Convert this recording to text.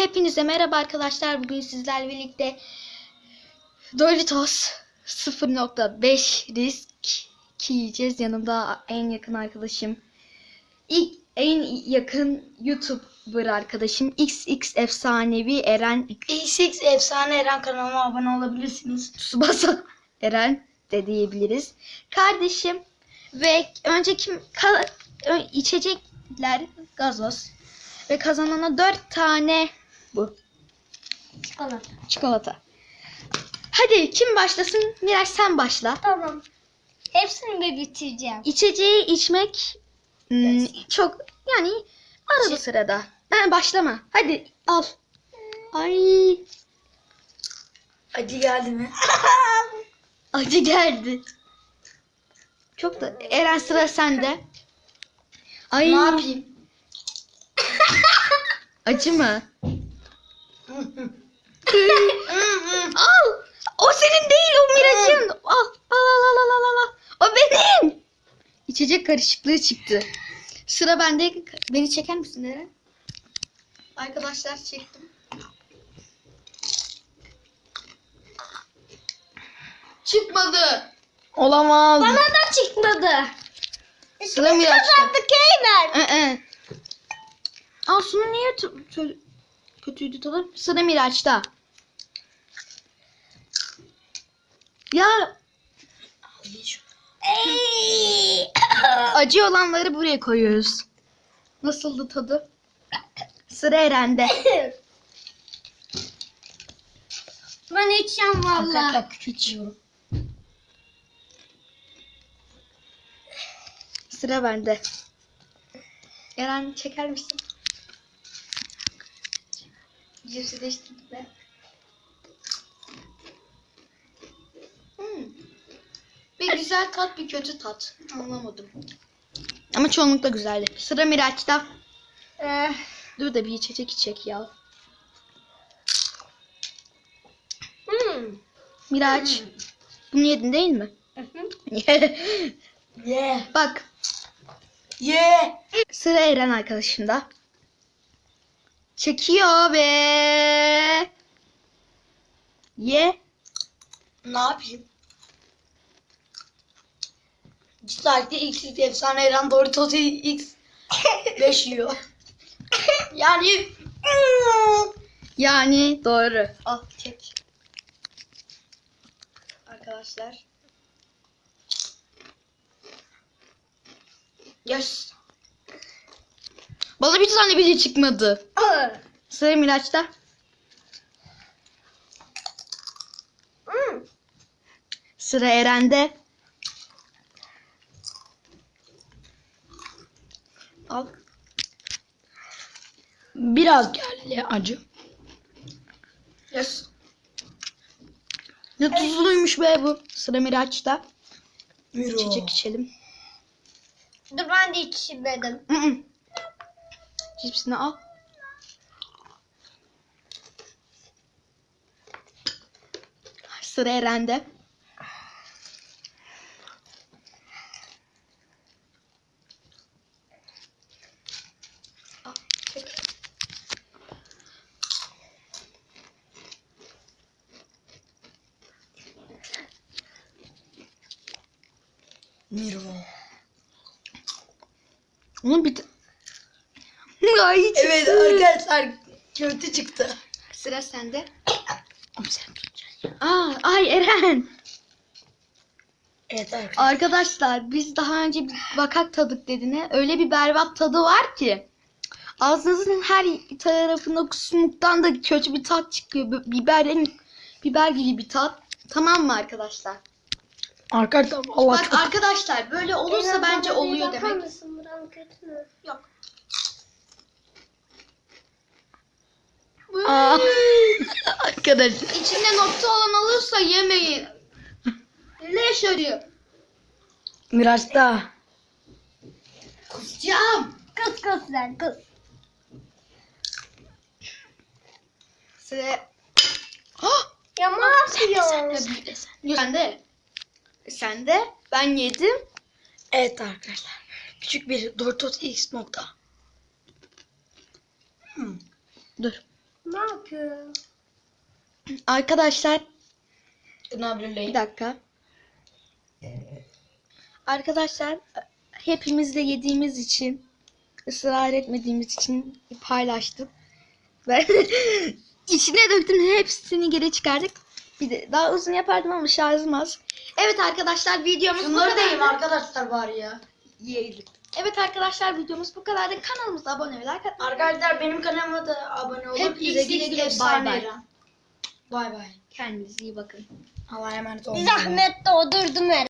Hepinize merhaba arkadaşlar. Bugün sizlerle birlikte Doritos 0.5 risk yiyeceğiz. Yanımda en yakın arkadaşım. İlk en yakın YouTuber arkadaşım XX Efsanevi Eren XX Efsane Eren kanalıma abone olabilirsiniz. Tsubasa Eren de diyebiliriz. Kardeşim ve önceki ka- ö- içecekler gazoz ve kazanana 4 tane bu Çikolata. çikolata. Hadi kim başlasın? Miraç sen başla. Tamam. Hepsini de bitireceğim. İçeceği içmek hmm, çok yani arada İçi- sırada. Ben başlama. Hadi al. Ay Acı geldi mi? acı geldi. Çok da Eren sıra sende. Ay ne yapayım? acı mı? al. O senin değil o Miraç'ın. Al al al al al al, al. O benim. İçecek karışıklığı çıktı. Sıra bende. Beni çeker misin Eren? Arkadaşlar çektim. Çıkmadı. Olamaz. Bana da çıkmadı. Sıra Miraç'ta. Kazandık Eymen. Ee. Aa sunu niye t- t- kötüydü tadı? Sıra Miraç'ta. Ya acı olanları buraya koyuyoruz. Nasıldı tadı? Sıra Eren'de. ben içeceğim valla. Küçültüyorum. Sıra bende. Eren çeker misin? Cipsi değiştirdik de. Hmm. Bir güzel tat bir kötü tat. Anlamadım. Ama çoğunlukla güzeldi. Sıra Miraç'ta. Ee, Dur da bir içecek içecek ya. hmm. Miraç. Bunu yedin değil mi? Ye. Bak Ye. Sıra Eren arkadaşımda. Çekiyor ve ye. Ne yapayım? Dislike'de XX Efsane Eren Doritos X 5 yiyor. yani Yani doğru. Al çek. Arkadaşlar. Yes. Bana bir tane bile çıkmadı. Sıra Miraç'ta. Hmm. Sıra Eren'de. Al. Biraz geldi acı. Yes. Ne tuzluymuş be bu. Sıra Miraç'ta. İçecek içelim. Dur ben de içmedim. Hı hı. Cipsini al. Sıra Eren'de. Miro. Onun bir... Ay, çıktı. Evet arkadaşlar kötü çıktı. Sıra sende. Ama sen tutacaksın. Aa, ay Eren. Evet arkadaşlar. Arkadaşlar biz daha önce bir vakak tadık dediğine öyle bir berbat tadı var ki ağzınızın her tarafında kusmuktan da kötü bir tat çıkıyor. Böyle Biberlerin biber gibi bir tat. Tamam mı arkadaşlar? Arkadaşlar valla Bak arkadaşlar böyle olursa bence oluyor demek. Yok. Aa. Arkadaşlar. İçinde nokta olan olursa yemeyin. Leş arıyor. Miraç'ta. Kusacağım. Kız kız sen kız. Sıra... Oh! Ya ne yapıyorsun? Sen de. Sen de. Ben yedim. Evet arkadaşlar. Küçük bir Doritos X nokta. Dur. Ne yapıyor? Arkadaşlar bir dakika. Arkadaşlar hepimiz de yediğimiz için ısrar etmediğimiz için paylaştık. Ben içine döktüm hepsini geri çıkardık. Bir de daha uzun yapardım ama şarjım az. Evet arkadaşlar videomuz bu Şunları yiyeyim arkadaşlar bari ya. Yedik. Evet arkadaşlar videomuz bu kadardı. Kanalımıza abone ve like atmayı Arkadaşlar benim kanalıma da abone olun. Hepinize güle güle, bay bay. Eren. Bay bay. Kendinize iyi bakın. Allah'a emanet olun. Zahmet doğdurdum her.